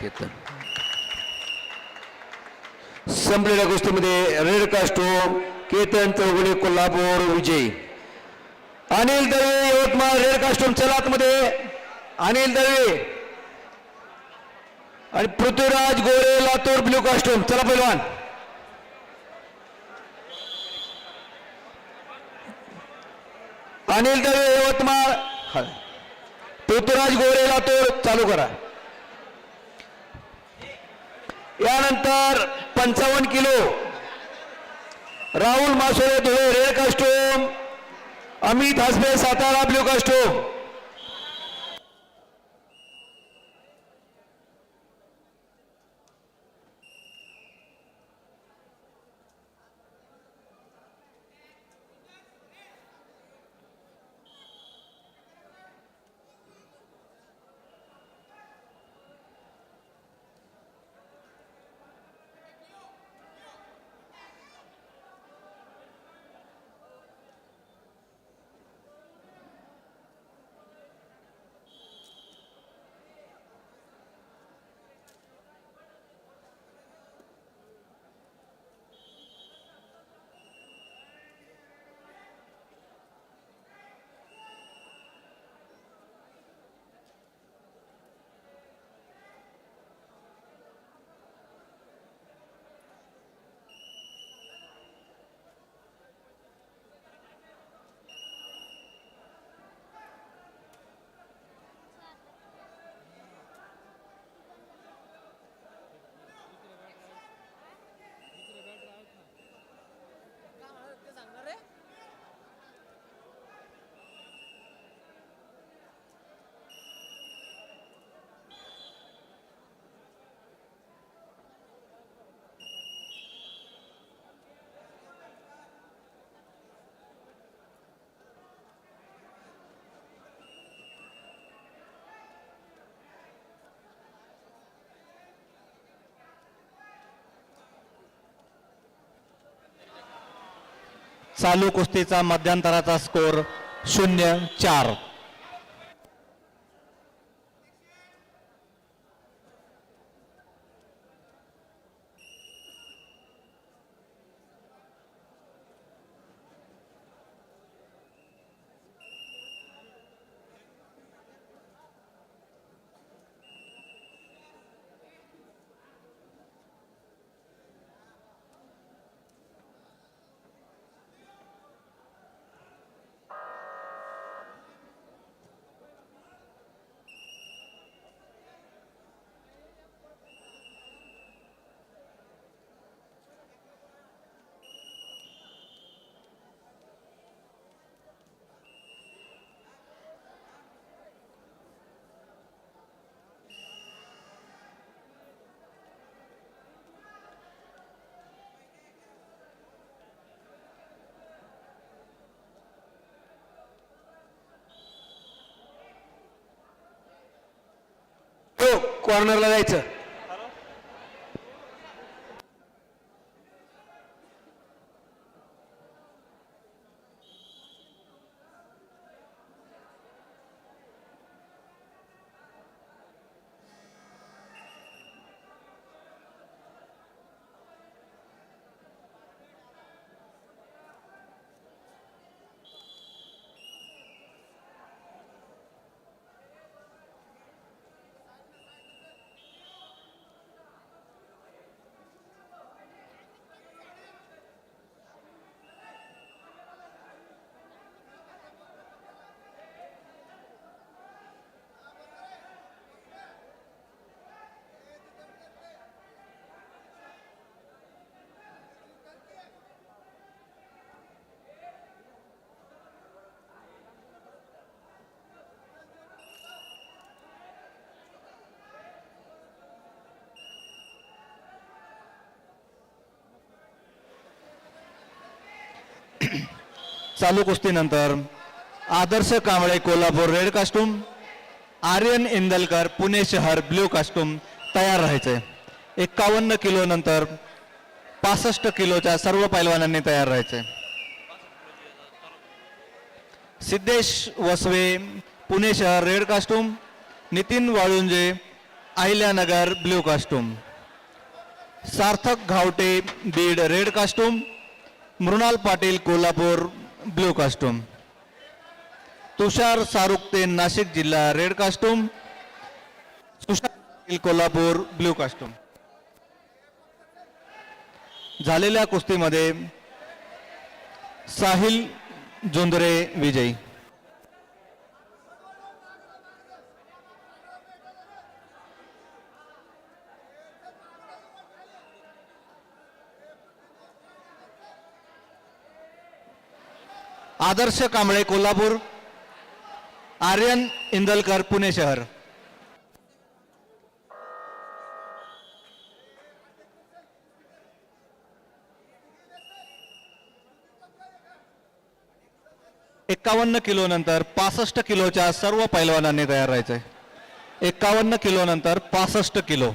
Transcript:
केतन संपलेल्या गोष्टीमध्ये red costume Ketan Chougule Kolhapur विजयी. अनिल दळवे यवतमाळ रेड कास्टोम चलात मध्ये अनिल दळवे. आणि पृथ्वीराज गोरे लातूर ब्ल्यू कास्टोम चला पैलवान. अनिल दळवे यवतमाळ. पृथ्वीराज गोरे लातूर. चालू करा. यानंतर पंचावन्न kilo. Rahul Masole Dhule red costume Amit Hasabe Satara blue costume चालू कुस्तीचा मध्यंतराचा स्कोर शून्य चार. कॉर्नरला जायचं. चालू कुस्तीनंतर आदर्श कांबळे कोल्हापूर रेड कास्टूम आर्यन इंदलकर पुणे शहर ब्ल्यू कास्टूम तयार राहायचे. एक्कावन्न किलो नंतर पासष्ट किलोच्या सर्व पैलवानांनी तयार राहायचे. सिद्धेश वसवे पुणे शहर red costume Nitin Walunje Ahilyanagar blue costume Sarthak Ghavate Beed red costume Mrunal Patil Kolhapur blue costume Tushar Sarukte Nashik जिल्हा red costume Tushar Kolhapur blue costume झालेल्या कुस्तीमध्ये साहिल जोंदरे विजयी. आदर्श कांबळे कोल्हापूर. आर्यन इंदलकर पुणे शहर. एक्कावन्न किलो नंतर पासष्ट किलोच्या सर्व पैलवानांनी तयार राहायचंय. एक्कावन्न किलो नंतर पासष्ट किलो.